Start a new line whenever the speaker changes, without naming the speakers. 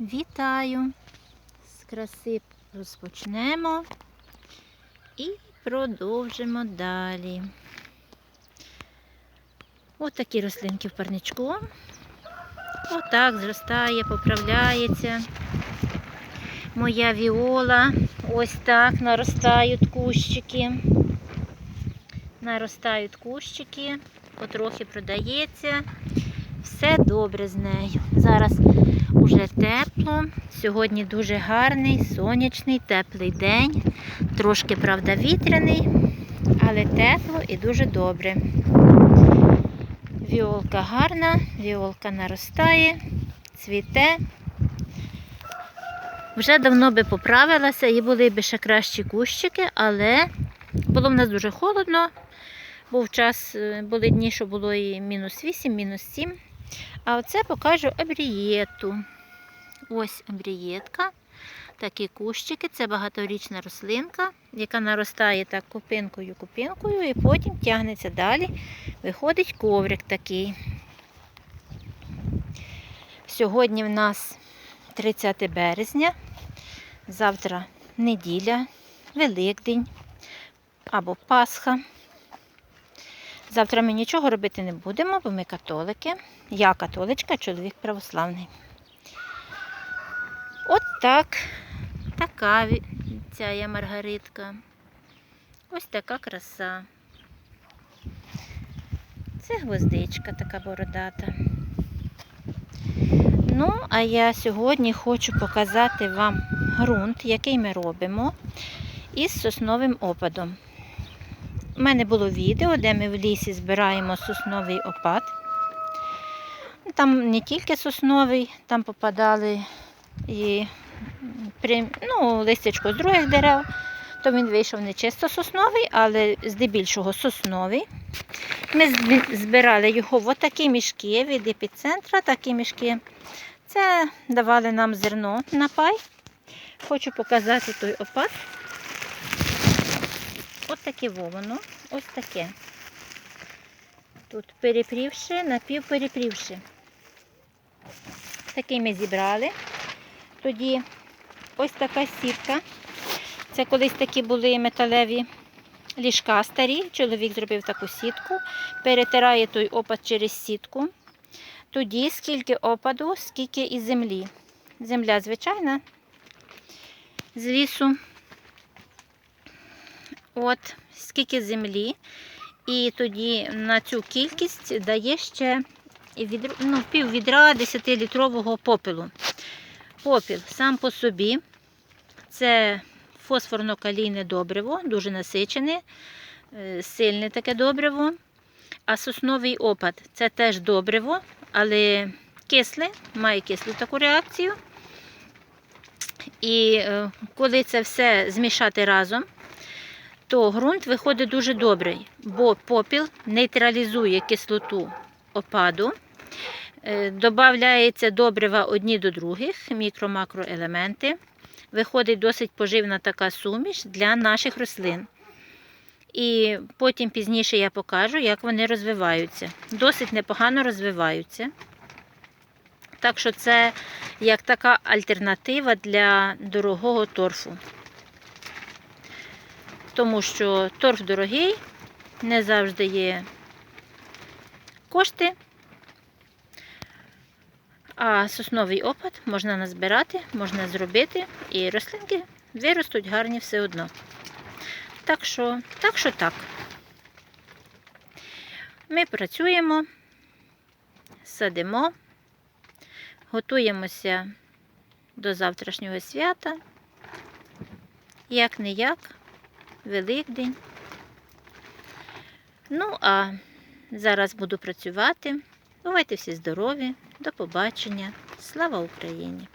Вітаю! З краси розпочнемо і продовжимо далі. Ось такі рослинки в парничку. Отак зростає, поправляється. Моя віола. Ось так наростають кущики. Наростають кущики, потрохи продається. Все добре з нею. Зараз уже тепло. Сьогодні дуже гарний, сонячний, теплий день. Трошки, правда, вітряний, але тепло і дуже добре. Віолка гарна, віолка наростає, цвіте. Вже давно би поправилася і були б ще кращі кущики, але було в нас дуже холодно. Був час, е, були дні, що було і мінус 8, мінус 7. А оце покажу абрієту. Ось абрієтка. Такі кущики. Це багаторічна рослинка, яка наростає так купинкою, купинкою, і потім тягнеться далі. Виходить коврик такий. Сьогодні в нас 30 березня, завтра неділя, Великдень або Пасха. Завтра ми нічого робити не будемо, бо ми католики. Я католичка, чоловік православний. От так. Така ця є маргаритка. Ось така краса. Це гвоздичка така бородата. Ну, а я сьогодні хочу показати вам ґрунт, який ми робимо із сосновим опадом. У мене було відео, де ми в лісі збираємо сосновий опад. Там не тільки сосновий, там попадали і ну, листячко з других дерев, то він вийшов не чисто сосновий, але здебільшого сосновий. Ми збирали його в отакі мішки від епіцентра, такі мішки. Це давали нам зерно на пай. Хочу показати той опад. Ось таке воно, ось таке. Тут перепрівши, напівперепрівши. Такий ми зібрали. Тоді ось така сітка. Це колись такі були металеві ліжка старі. Чоловік зробив таку сітку, перетирає той опад через сітку. Тоді скільки опаду, скільки і землі. Земля звичайна з лісу. От, скільки землі. І тоді на цю кількість дає ще ну, пів відра 10-літрового попелу. Попіл сам по собі це фосфорно-калійне добриво, дуже насичене, е, сильне таке добриво. А сосновий опад це теж добриво, але кисле, має кислу таку реакцію. І е, коли це все змішати разом, то ґрунт виходить дуже добрий, бо попіл нейтралізує кислоту опаду, е, додається добрива одні до других, мікро-макроелементи. Виходить досить поживна така суміш для наших рослин. І потім пізніше я покажу, як вони розвиваються. Досить непогано розвиваються. Так що це як така альтернатива для дорогого торфу. Тому що торф дорогий, не завжди є кошти. А сосновий опад можна назбирати, можна зробити, і рослинки виростуть гарні все одно. Так що, так що так. Ми працюємо, садимо, готуємося до завтрашнього свята. Як не як, Великдень. Ну, а зараз буду працювати. Бувайте всі здорові, до побачення. Слава Україні!